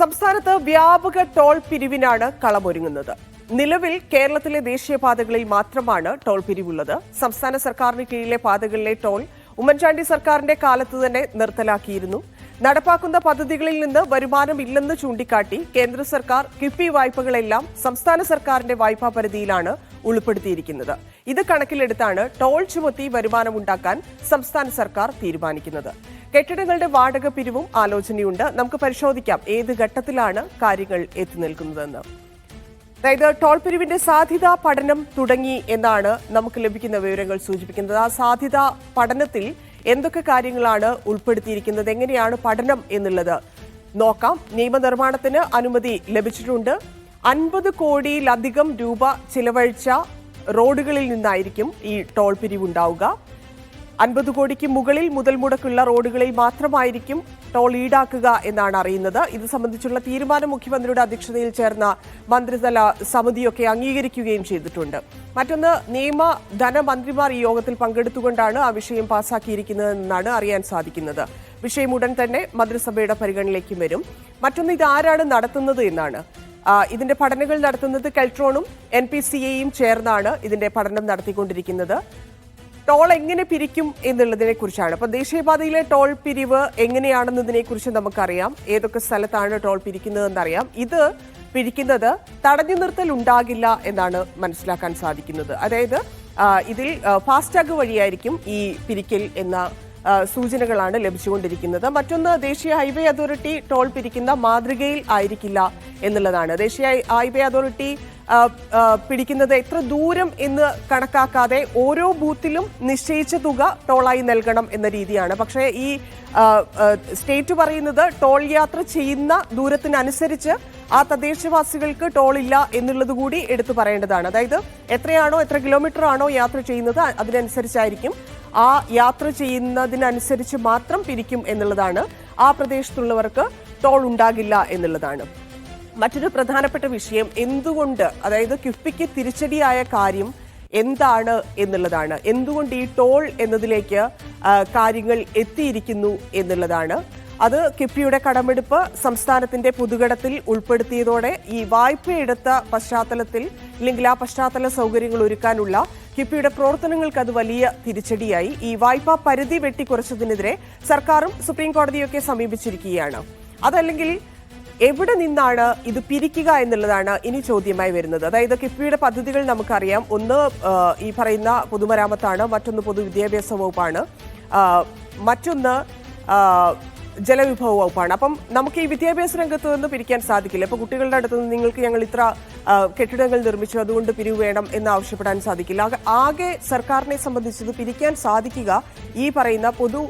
സംസ്ഥാനത്ത് വ്യാപക ടോൾ പിരിവിനാണ് കളമൊരുങ്ങുന്നത്. നിലവിൽ കേരളത്തിലെ ദേശീയപാതകളിൽ മാത്രമാണ് ടോൾ പിരിവുള്ളത്. സംസ്ഥാന സർക്കാരിന് കീഴിലെ പാതകളിലെ ടോൾ ഉമ്മൻചാണ്ടി സർക്കാരിന്റെ കാലത്ത് തന്നെ നിർത്തലാക്കിയിരുന്നു. നടപ്പാക്കുന്ന പദ്ധതികളിൽ നിന്ന് വരുമാനം ഇല്ലെന്ന് ചൂണ്ടിക്കാട്ടി കേന്ദ്ര സർക്കാർ കിഫ്ബി വായ്പകളെല്ലാം സംസ്ഥാന സർക്കാരിന്റെ വായ്പാ പരിധിയിലാണ് ഉൾപ്പെടുത്തിയിരിക്കുന്നത്. ഇത് കണക്കിലെടുത്താണ് ടോൾ ചുമത്തി വരുമാനമുണ്ടാക്കാൻ സംസ്ഥാന സർക്കാർ തീരുമാനിക്കുന്നത്. കെട്ടിടങ്ങളുടെ വാടക പിരിവും ആലോചനയുണ്ട്. നമുക്ക് പരിശോധിക്കാം ഏത് ഘട്ടത്തിലാണ് കാര്യങ്ങൾ എത്തി നിൽക്കുന്നതെന്ന്. അതായത് ടോൾ പിരിവിന്റെ സാധ്യതാ പഠനം തുടങ്ങി എന്നാണ് നമുക്ക് ലഭിക്കുന്ന വിവരങ്ങൾ സൂചിപ്പിക്കുന്നത്. ആ സാധ്യതാ പഠനത്തിൽ എന്തൊക്കെ കാര്യങ്ങളാണ് ഉൾപ്പെടുത്തിയിരിക്കുന്നത്? എങ്ങനെയാണ് പഠനം എന്നുള്ളത് നോക്കാം. നിയമനിർമ്മാണത്തിന് അനുമതി ലഭിച്ചിട്ടുണ്ട്. അൻപത് കോടിയിലധികം രൂപ ചിലവഴിച്ച റോഡുകളിൽ നിന്നായിരിക്കും ഈ ടോൾ പിരിവുണ്ടാവുക. അൻപത് കോടിക്ക് മുകളിൽ മുതൽ മുടക്കുള്ള റോഡുകളിൽ മാത്രമായിരിക്കും ടോൾ ഈടാക്കുക എന്നാണ് അറിയുന്നത്. ഇത് സംബന്ധിച്ചുള്ള തീരുമാനം മുഖ്യമന്ത്രിയുടെ അധ്യക്ഷതയിൽ ചേർന്ന മന്ത്രിതല സമിതിയൊക്കെ അംഗീകരിക്കുകയും ചെയ്തിട്ടുണ്ട്. മറ്റൊന്ന് നിയമ ധനമന്ത്രിമാർ ഈ യോഗത്തിൽ പങ്കെടുത്തുകൊണ്ടാണ് ആ വിഷയം പാസാക്കിയിരിക്കുന്നതെന്നാണ് അറിയാൻ സാധിക്കുന്നത്. വിഷയം ഉടൻ തന്നെ മന്ത്രിസഭയുടെ പരിഗണനയിലേക്ക് വരും. മറ്റൊന്ന് ഇത് ആരാണ് നടത്തുന്നത് എന്നാണ്. ഇതിന്റെ പഠനങ്ങൾ നടത്തുന്നത് കെൽട്രോണും എൻ പി സി എയും ചേർന്നാണ് ഇതിന്റെ പഠനം നടത്തിക്കൊണ്ടിരിക്കുന്നത്. ടോൾ എങ്ങനെ പിരിക്കും എന്നുള്ളതിനെ കുറിച്ചാണ്. അപ്പൊ ദേശീയപാതയിലെ ടോൾ പിരിവ് എങ്ങനെയാണെന്നതിനെ കുറിച്ച് നമുക്കറിയാം. ഏതൊക്കെ സ്ഥലത്താണ് ടോൾ പിരിക്കുന്നതെന്നറിയാം. ഇത് പിരിക്കുന്നത് തടഞ്ഞു നിർത്തൽ ഉണ്ടാകില്ല എന്നാണ് മനസ്സിലാക്കാൻ സാധിക്കുന്നത്. അതായത് ഇതിൽ ഫാസ്ടാഗ് വഴിയായിരിക്കും ഈ പിരിക്കൽ എന്ന സൂചനകളാണ് ലഭിച്ചുകൊണ്ടിരിക്കുന്നത്. മറ്റൊന്ന് ദേശീയ ഹൈവേ അതോറിറ്റി ടോൾ പിരിക്കുന്ന മാതൃകയിൽ ആയിരിക്കില്ല എന്നുള്ളതാണ്. ദേശീയ ഹൈവേ അതോറിറ്റി പിടിക്കുന്നത് എത്ര ദൂരം എന്ന് കണക്കാക്കാതെ ഓരോ ബൂത്തിലും നിശ്ചയിച്ച തുക ടോളായി നൽകണം എന്ന രീതിയാണ്. പക്ഷേ ഈ സ്റ്റേറ്റ് പറയുന്നത് ടോൾ യാത്ര ചെയ്യുന്ന ദൂരത്തിനനുസരിച്ച് ആ തദ്ദേശവാസികൾക്ക് ടോൾ ഇല്ല എന്നുള്ളത് കൂടി എടുത്തു പറയേണ്ടതാണ്. അതായത് എത്രയാണോ എത്ര കിലോമീറ്റർ ആണോ യാത്ര ചെയ്യുന്നത് അതിനനുസരിച്ചായിരിക്കും ആ യാത്ര ചെയ്യുന്നതിനനുസരിച്ച് മാത്രം പിരിക്കും എന്നുള്ളതാണ്. ആ പ്രദേശത്തുള്ളവർക്ക് ടോൾ ഉണ്ടാകില്ല എന്നുള്ളതാണ്. മറ്റൊരു പ്രധാനപ്പെട്ട വിഷയം എന്തുകൊണ്ട് അതായത് കിഫ്ബിക്ക് തിരിച്ചടിയായ കാര്യം എന്താണ് എന്നുള്ളതാണ്. എന്തുകൊണ്ട് ഈ ടോൾ എന്നതിലേക്ക് കാര്യങ്ങൾ എത്തിയിരിക്കുന്നു എന്നുള്ളതാണ്. അത് കിഫ്ബിയുടെ കടമെടുപ്പ് സംസ്ഥാനത്തിന്റെ പൊതുകടത്തിൽ ഉൾപ്പെടുത്തിയതോടെ ഈ വായ്പയെടുത്ത പശ്ചാത്തലത്തിൽ അല്ലെങ്കിൽ ആ പശ്ചാത്തല സൗകര്യങ്ങൾ ഒരുക്കാനുള്ള കിഫ്ബിയുടെ പ്രവർത്തനങ്ങൾക്ക് അത് വലിയ തിരിച്ചടിയായി. ഈ വായ്പാ പരിധി വെട്ടിക്കുറച്ചതിനെതിരെ സർക്കാരും സുപ്രീം കോടതിയൊക്കെ സമീപിച്ചിരിക്കുകയാണ്. അതല്ലെങ്കിൽ എവിടെ നിന്നാണ് ഇത് പിരിക്കുക എന്നുള്ളതാണ് ഇനി ചോദ്യമായി വരുന്നത്. അതായത് കിഫ്ബിയുടെ പദ്ധതികൾ നമുക്കറിയാം. ഒന്ന് ഈ പറയുന്ന പൊതുമരാമത്താണ് മറ്റൊന്ന് പൊതുവിദ്യാഭ്യാസ വകുപ്പാണ്. മറ്റൊന്ന് ജലവിഭവ വകുപ്പാണ്. അപ്പം നമുക്ക് ഈ വിദ്യാഭ്യാസ രംഗത്ത് നിന്ന് പിരിക്കാൻ സാധിക്കില്ല. ഇപ്പൊ കുട്ടികളുടെ അടുത്ത് നിന്ന് നിങ്ങൾക്ക് ഞങ്ങൾ ഇത്ര കെട്ടിടങ്ങൾ നിർമ്മിച്ചു അതുകൊണ്ട് പിരിവ് വേണം എന്ന് ആവശ്യപ്പെടാൻ സാധിക്കില്ല. ആകെ- സർക്കാരിനെ സംബന്ധിച്ചത് പിരിക്കാൻ സാധിക്കുക ഈ പറയുന്ന പൊതു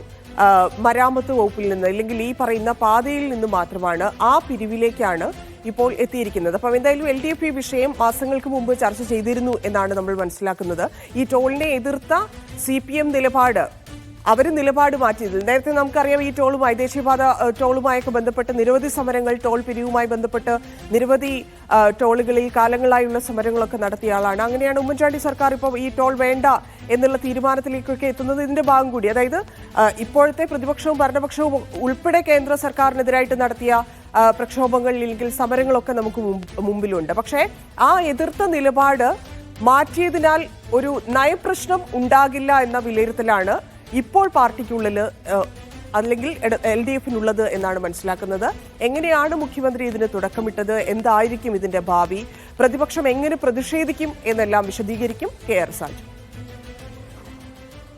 മരാമത്ത് വകുപ്പിൽ നിന്ന് അല്ലെങ്കിൽ ഈ പറയുന്ന പാതയിൽ നിന്ന് മാത്രമാണ് ആ പിരിവിലേക്കാണ് ഇപ്പോൾ എത്തിയിരിക്കുന്നത്. അപ്പം എന്തായാലും എൽ ഡി എഫ് ഈ വിഷയം മാസങ്ങൾക്ക് മുമ്പ് ചർച്ച ചെയ്തിരുന്നു എന്നാണ് നമ്മൾ മനസ്സിലാക്കുന്നത്. ഈ ടോളിനെ എതിർത്ത സി പി എം നിലപാട് അവർ നിലപാട് മാറ്റിയത് നേരത്തെ നമുക്കറിയാം ഈ ടോളുമായി ദേശീയപാത ടോളുമായൊക്കെ ബന്ധപ്പെട്ട് നിരവധി സമരങ്ങൾ ടോൾ പിരിവുമായി ബന്ധപ്പെട്ട് നിരവധി ടോളുകളിൽ കാലങ്ങളായുള്ള സമരങ്ങളൊക്കെ നടത്തിയ ആളാണ്. അങ്ങനെയാണ് ഉമ്മൻചാണ്ടി സർക്കാർ ഇപ്പോൾ ഈ ടോൾ വേണ്ട എന്നുള്ള തീരുമാനത്തിലേക്കൊക്കെ എത്തുന്നത് ഇതിന്റെ ഭാഗം കൂടി. അതായത് ഇപ്പോഴത്തെ പ്രതിപക്ഷവും ഭരണപക്ഷവും ഉൾപ്പെടെ കേന്ദ്ര സർക്കാരിനെതിരായിട്ട് നടത്തിയ പ്രക്ഷോഭങ്ങൾ അല്ലെങ്കിൽ സമരങ്ങളൊക്കെ നമുക്ക് മുമ്പ് മുമ്പിലുണ്ട്. പക്ഷേ ആ എതിർത്ത നിലപാട് മാറ്റിയതിനാൽ ഒരു നയപ്രശ്നം ഉണ്ടാകില്ല എന്ന വിലയിരുത്തലാണ് ഇപ്പോൾ പാർട്ടിക്കുള്ളിൽ അല്ലെങ്കിൽ എൽ ഡി എഫിനുള്ളത് എന്നാണ് മനസ്സിലാക്കുന്നത്. എങ്ങനെയാണ് മുഖ്യമന്ത്രി ഇതിന് തുടക്കമിട്ടത്? എന്തായിരിക്കും ഇതിന്റെ ഭാവി? പ്രതിപക്ഷം എങ്ങനെ പ്രതിഷേധിക്കും എന്നെല്ലാം വിശദീകരിക്കും കെ ആർ സാജു.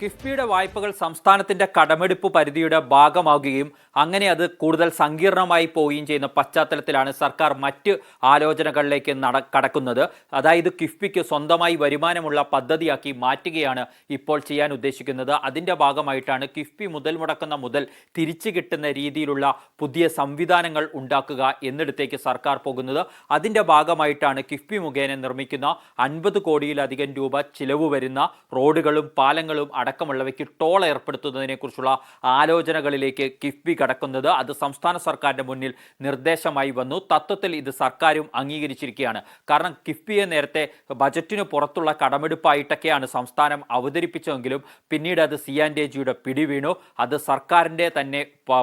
കിഫ്ബിയുടെ വായ്പകൾ സംസ്ഥാനത്തിന്റെ കടമെടുപ്പ് പരിധിയുടെ ഭാഗമാകുകയും അങ്ങനെ അത് കൂടുതൽ സങ്കീർണമായി പോവുകയും ചെയ്യുന്ന പശ്ചാത്തലത്തിലാണ് സർക്കാർ മറ്റ് ആലോചനകളിലേക്ക് നട കടക്കുന്നത്. അതായത് കിഫ്ബിക്ക് സ്വന്തമായി വരുമാനമുള്ള പദ്ധതിയാക്കി മാറ്റുകയാണ് ഇപ്പോൾ ചെയ്യാൻ ഉദ്ദേശിക്കുന്നത്. അതിന്റെ ഭാഗമായിട്ടാണ് കിഫ്ബി മുതൽ മുടക്കുന്ന മുതൽ തിരിച്ചു കിട്ടുന്ന രീതിയിലുള്ള പുതിയ സംവിധാനങ്ങൾ ഉണ്ടാക്കുക എന്നിടത്തേക്ക് സർക്കാർ പോകുന്നത്. അതിന്റെ ഭാഗമായിട്ടാണ് കിഫ്ബി മുഖേന നിർമ്മിക്കുന്ന അൻപത് കോടിയിലധികം രൂപ ചിലവ് വരുന്ന റോഡുകളും പാലങ്ങളും അടക്കം അടക്കമുള്ളവയ്ക്ക് ടോൾ ഏർപ്പെടുത്തുന്നതിനെക്കുറിച്ചുള്ള ആലോചനകളിലേക്ക് കിഫ്ബി കടക്കുന്നത് അത് സംസ്ഥാന സർക്കാരിന്റെ മുന്നിൽ നിർദ്ദേശമായി വന്നു. തത്വത്തിൽ ഇത് സർക്കാരും അംഗീകരിച്ചിരിക്കുകയാണ്. കാരണം കിഫ്ബിയെ നേരത്തെ ബജറ്റിന് പുറത്തുള്ള കടമെടുപ്പായിട്ടൊക്കെയാണ് സംസ്ഥാനം അവതരിപ്പിച്ചതെങ്കിലും പിന്നീട് അത് സി ആൻഡ് എ ജിയുടെ പിടിവീണു. അത് സർക്കാരിന്റെ തന്നെ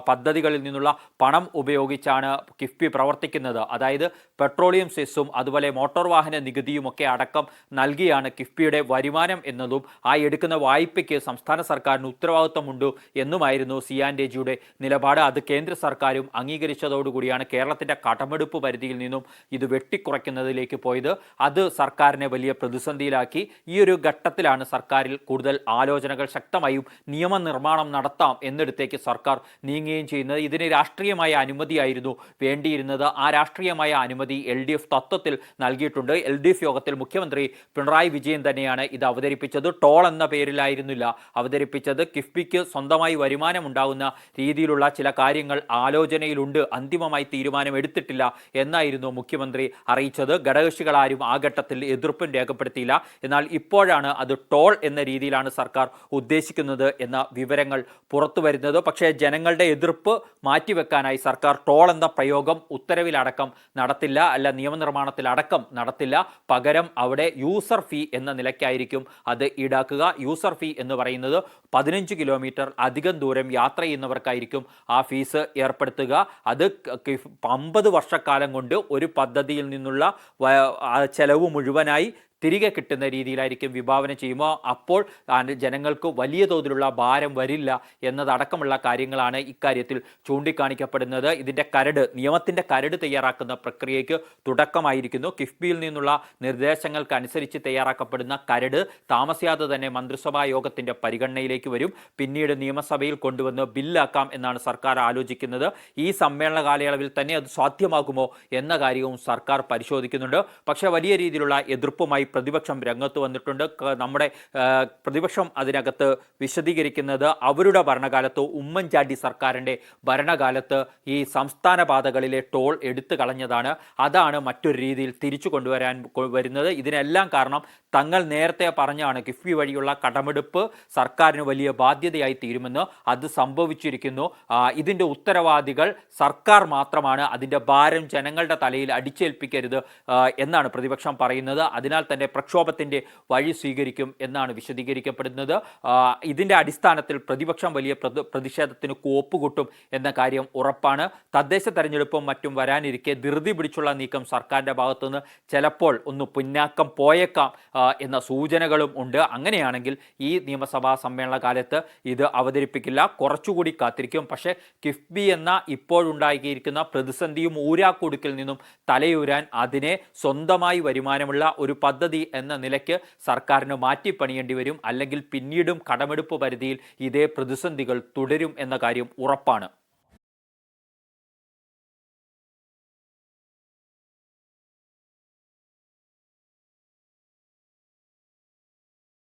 പദ്ധതികളിൽ നിന്നുള്ള പണം ഉപയോഗിച്ചാണ് കിഫ്ബി പ്രവർത്തിക്കുന്നത്. അതായത് പെട്രോളിയം സെസ്സും അതുപോലെ മോട്ടോർ വാഹന നികുതിയും ഒക്കെ അടക്കം നൽകിയാണ് കിഫ്ബിയുടെ വരുമാനം എന്നതും ആ എടുക്കുന്ന വായ്പയ്ക്ക് സംസ്ഥാന സർക്കാരിന് ഉത്തരവാദിത്വമുണ്ട് എന്നുമായിരുന്നു സി ആൻഡ് എ ജിയുടെ നിലപാട്. അത് കേന്ദ്ര സർക്കാരും അംഗീകരിച്ചതോടുകൂടിയാണ് കേരളത്തിന്റെ കടമെടുപ്പ് പരിധിയിൽ നിന്നും ഇത് വെട്ടിക്കുറയ്ക്കുന്നതിലേക്ക് പോയത്. അത് സർക്കാരിനെ വലിയ പ്രതിസന്ധിയിലാക്കി. ഈ ഒരു ഘട്ടത്തിലാണ് സർക്കാരിൽ കൂടുതൽ ആലോചനകൾ ശക്തമായും നിയമനിർമ്മാണം നടത്താം എന്നിടത്തേക്ക് സർക്കാർ നീങ്ങുകയും ചെയ്യുന്നത്. ഇതിന് രാഷ്ട്രീയമായ അനുമതിയായിരുന്നു വേണ്ടിയിരുന്നത്. ആ രാഷ്ട്രീയമായ അനുമതി എൽ ഡി എഫ് തത്വത്തിൽ നൽകിയിട്ടുണ്ട്. എൽ ഡി എഫ് യോഗത്തിൽ മുഖ്യമന്ത്രി പിണറായി വിജയൻ തന്നെയാണ് ഇത് അവതരിപ്പിച്ചത്. ടോൾ എന്ന പേരിലായിരുന്നില്ല അവതരിപ്പിച്ചത് കിഫ്ബിക്ക് സ്വന്തമായി വരുമാനം ഉണ്ടാകുന്ന രീതിയിലുള്ള ചില കാര്യങ്ങൾ ആലോചനയിലുണ്ട്. അന്തിമമായി തീരുമാനം എടുത്തിട്ടില്ല എന്നായിരുന്നു മുഖ്യമന്ത്രി അറിയിച്ചത്. ഘടകകക്ഷികളാരും ആ ഘട്ടത്തിൽ എതിർപ്പും രേഖപ്പെടുത്തിയില്ല. എന്നാൽ ഇപ്പോഴാണ് അത് ടോൾ എന്ന രീതിയിലാണ് സർക്കാർ ഉദ്ദേശിക്കുന്നത് എന്ന വിവരങ്ങൾ പുറത്തു വരുന്നത്. പക്ഷേ ജനങ്ങളുടെ എതിർപ്പ് മാറ്റിവെക്കാനായി സർക്കാർ ടോൾ എന്ന പ്രയോഗം ഉത്തരവിലടക്കം നടത്തില്ല. അല്ല നിയമനിർമ്മാണത്തിൽ അടക്കം നടത്തില്ല. പകരം അവിടെ യൂസർ ഫീ എന്ന നിലയ്ക്കായിരിക്കും അത് ഈടാക്കുക. യൂസർ ഫീ എന്ന് പറയുന്നത് പതിനഞ്ച് കിലോമീറ്റർ അധികം ദൂരം യാത്ര ചെയ്യുന്നവർക്കായിരിക്കും ആ ഫീസ് ഏർപ്പെടുത്തുക. അത് അമ്പത് വർഷക്കാലം കൊണ്ട് ഒരു പദ്ധതിയിൽ നിന്നുള്ള ചെലവ് മുഴുവനായി തിരികെ കിട്ടുന്ന രീതിയിലായിരിക്കും വിഭാവന ചെയ്യുമോ? അപ്പോൾ ജനങ്ങൾക്ക് വലിയ തോതിലുള്ള ഭാരം വരില്ല എന്നതടക്കമുള്ള കാര്യങ്ങളാണ് ഇക്കാര്യത്തിൽ ചൂണ്ടിക്കാണിക്കപ്പെടുന്നത്. ഇതിന്റെ കരട് നിയമത്തിന്റെ കരട് തയ്യാറാക്കുന്ന പ്രക്രിയയ്ക്ക് തുടക്കമായിരിക്കുന്നു. കിഫ്ബിയിൽ നിന്നുള്ള നിർദ്ദേശങ്ങൾക്കനുസരിച്ച് തയ്യാറാക്കപ്പെടുന്ന കരട് താമസിയാതെ തന്നെ മന്ത്രിസഭാ യോഗത്തിന്റെ പരിഗണനയിലേക്ക് വരും. പിന്നീട് നിയമസഭയിൽ കൊണ്ടുവന്ന് ബില്ലാക്കാം എന്നാണ് സർക്കാർ ആലോചിക്കുന്നത്. ഈ സമ്മേളന കാലയളവിൽ തന്നെ അത് സാധ്യമാകുമോ എന്ന കാര്യവും സർക്കാർ പരിശോധിക്കുന്നുണ്ട്. പക്ഷേ വലിയ രീതിയിലുള്ള എതിർപ്പുമായി പ്രതിപക്ഷം രംഗത്ത് വന്നിട്ടുണ്ട്. നമ്മുടെ പ്രതിപക്ഷം അതിനകത്ത് വിശദീകരിക്കുന്നത് അവരുടെ ഭരണകാലത്ത് ഉമ്മൻചാണ്ടി സർക്കാരിന്റെ ഭരണകാലത്ത് ഈ സംസ്ഥാന പാതകളിലെ ടോൾ എടുത്തു കളഞ്ഞതാണ്. അതാണ് മറ്റൊരു രീതിയിൽ തിരിച്ചു കൊണ്ടുവരാൻ വരുന്നത്. ഇതിനെല്ലാം കാരണം തങ്ങൾ നേരത്തെ പറഞ്ഞാണ് കിഫ്ബി വഴിയുള്ള കടമെടുപ്പ് സർക്കാരിന് വലിയ ബാധ്യതയായി തീരുമെന്ന് അത് സംഭവിച്ചിരിക്കുന്നു. ഇതിന്റെ ഉത്തരവാദികൾ സർക്കാർ മാത്രമാണ്. അതിന്റെ ഭാരം ജനങ്ങളുടെ തലയിൽ അടിച്ചേൽപ്പിക്കരുത് എന്നാണ് പ്രതിപക്ഷം പറയുന്നത്. അതിനാൽ തന്നെ പ്രക്ഷോഭത്തിന്റെ വഴി സ്വീകരിക്കും എന്നാണ് വിശദീകരിക്കപ്പെടുന്നത്. ഇതിന്റെ അടിസ്ഥാനത്തിൽ പ്രതിപക്ഷം വലിയ പ്രതി- പ്രതിഷേധത്തിന് കോപ്പുകൂട്ടും എന്ന കാര്യം ഉറപ്പാണ്. തദ്ദേശ തെരഞ്ഞെടുപ്പും മറ്റും വരാനിരിക്കെ ധൃതി പിടിച്ചുള്ള നീക്കം സർക്കാരിന്റെ ഭാഗത്തുനിന്ന് ചിലപ്പോൾ ഒന്ന് പിന്നാക്കം പോയേക്കാം എന്ന സൂചനകളും ഉണ്ട്. അങ്ങനെയാണെങ്കിൽ ഈ നിയമസഭാ സമ്മേളന കാലത്ത് ഇത് അവതരിപ്പിക്കില്ല. കുറച്ചുകൂടി കാത്തിരിക്കും. പക്ഷേ കിഫ്ബി എന്ന ഇപ്പോഴുണ്ടാക്കിയിരിക്കുന്ന പ്രതിസന്ധിയും ഊരാക്കുടുക്കിൽ നിന്നും തലയൂരാൻ അതിനെ സ്വന്തമായി വരുമാനമുള്ള ഒരു പദ്ധതി എന്ന നിലയ്ക്ക് സർക്കാരിന് മാറ്റിപ്പണിയേണ്ടി വരും അല്ലെങ്കിൽ പിന്നീടും കടമെടുപ്പ് പരിധിയിൽ ഇതേ പ്രതിസന്ധികൾ തുടരും എന്ന കാര്യം ഉറപ്പാണ്.